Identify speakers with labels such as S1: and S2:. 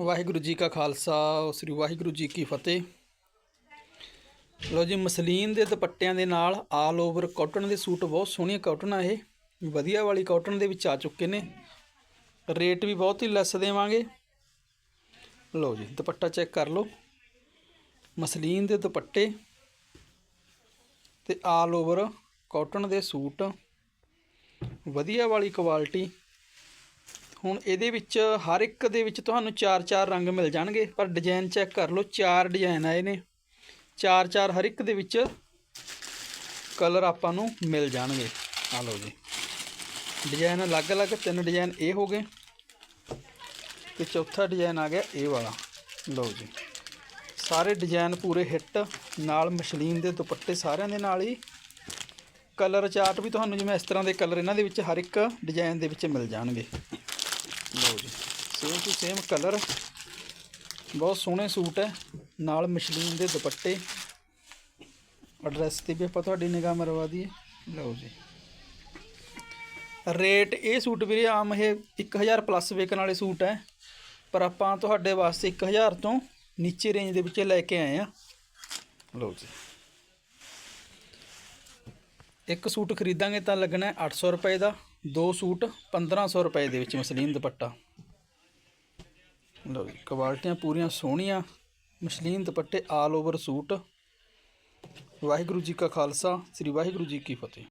S1: ਵਾਹਿਗੁਰੂ ਜੀ ਕਾ ਖਾਲਸਾ, ਸ੍ਰੀ ਵਾਹਿਗੁਰੂ ਜੀ ਕੀ ਫਤਿਹ। ਲੋ ਜੀ, ਮਸਲੀਨ ਦੇ ਦੁਪੱਟਿਆਂ ਦੇ ਨਾਲ ਆਲ ਓਵਰ ਕਾਟਨ ਦੇ ਸੂਟ ਬਹੁਤ ਸੋਹਣੀਆਂ ਕਾਟਨ ਆ ਇਹ। ਵਧੀਆ ਵਾਲੀ ਕਾਟਨ ਦੇ ਵਿੱਚ ਆ ਚੁੱਕੇ ਨੇ। ਰੇਟ ਵੀ ਬਹੁਤ ਹੀ ਲੈਸ ਦੇਵਾਂਗੇ। ਲੋ ਜੀ, ਦੁਪੱਟਾ ਚੈੱਕ ਕਰ ਲਓ। ਮਸਲੀਨ ਦੇ ਦੁਪੱਟੇ ਤੇ ਆਲ ਓਵਰ ਕਾਟਨ ਦੇ ਸੂਟ। ਵਧੀਆ ਵਾਲੀ ਕੁਆਲਿਟੀ ਹੁਣ ਇਹਦੇ ਵਿੱਚ ਹਰ ਇੱਕ ਦੇ ਵਿੱਚ ਤੁਹਾਨੂੰ ਚਾਰ ਚਾਰ ਰੰਗ ਮਿਲ ਜਾਣਗੇ, ਪਰ ਡਿਜ਼ਾਈਨ ਚੈੱਕ ਕਰ ਲਓ, ਚਾਰ ਡਿਜ਼ਾਈਨ ਆਏ ਨੇ ਚਾਰ ਚਾਰ ਹਰ ਇੱਕ ਦੇ ਵਿੱਚ ਕਲਰ ਆਪਾਂ ਨੂੰ ਮਿਲ ਜਾਣਗੇ। ਆ ਲਓ ਜੀ। ਡਿਜ਼ਾਈਨ ਅਲੱਗ-ਅਲੱਗ ਤਿੰਨ ਡਿਜ਼ਾਈਨ ਇਹ ਹੋ ਗਏ। ਤੇ ਚੌਥਾ ਡਿਜ਼ਾਈਨ ਆ ਗਿਆ ਇਹ ਵਾਲਾ। ਲਓ ਜੀ। ਸਾਰੇ ਡਿਜ਼ਾਈਨ ਪੂਰੇ ਹਿੱਟ ਨਾਲ ਮਸ਼ਲੀਨ ਦੇ ਦੁਪੱਟੇ ਸਾਰਿਆਂ ਦੇ ਨਾਲ ਹੀ। ਕਲਰ ਚਾਰਟ ਵੀ ਤੁਹਾਨੂੰ ਜਿਵੇਂ ਇਸ ਤਰ੍ਹਾਂ ਦੇ ਕਲਰ ਇਹਨਾਂ ਦੇ ਵਿੱਚ ਹਰ ਇੱਕ ਡਿਜ਼ਾਈਨ ਦੇ ਵਿੱਚ ਮਿਲ ਜਾਣਗੇ। ਲਓ ਜੀ। ਸੇਮ ਟੂ ਸੇਮ ਕਲਰ ਬਹੁਤ ਸੋਹਣੇ ਸੂਟ ਹੈ। ਨਾਲ ਮਸ਼ਲੀਨ ਦੇ ਦੁਪੱਟੇ। ਐਡਰੈਸ ਤੇ ਵੀ ਆਪਾਂ ਤੁਹਾਡੀ ਨਿਗਾਹ ਮਰਵਾ ਦਈਏ। ਲਓ ਜੀ। ਰੇਟ ਇਹ ਸੂਟ ਵੀਰੇ ਆਮ ਇਹ 1000 ਪਲੱਸ ਵੇਚਣ ਵਾਲੇ ਸੂਟ ਹੈ। ਪਰ ਆਪਾਂ ਤੁਹਾਡੇ ਵਾਸਤੇ 1000 ਤੋਂ ਨੀਚੇ ਰੇਂਜ ਦੇ ਵਿੱਚ ਲੈ ਕੇ ਆਏ ਆ ਲਓ ਜੀ। ਇੱਕ ਸੂਟ ਖਰੀਦਾਂਗੇ ਤਾਂ ਲੱਗਣਾ ਹੈ 800 ਰੁਪਏ ਦਾ, ਦੋ ਸੂਟ 1500 ਰੁਪਏ ਦੇ ਵਿੱਚ ਮਸਲੀਨ ਦੁਪੱਟਾ। ਲਓ ਜੀ, ਕੁਆਲਟੀਆਂ ਪੂਰੀਆਂ ਸੋਹਣੀਆਂ, ਮਸਲੀਨ ਦੁਪੱਟੇ all over suit. Waheguru ji ਕਾ ਖਾਲਸਾ, ਸ੍ਰੀ ਵਾਹਿਗੁਰੂ ਜੀ ਕੀ ਫਤਿਹ।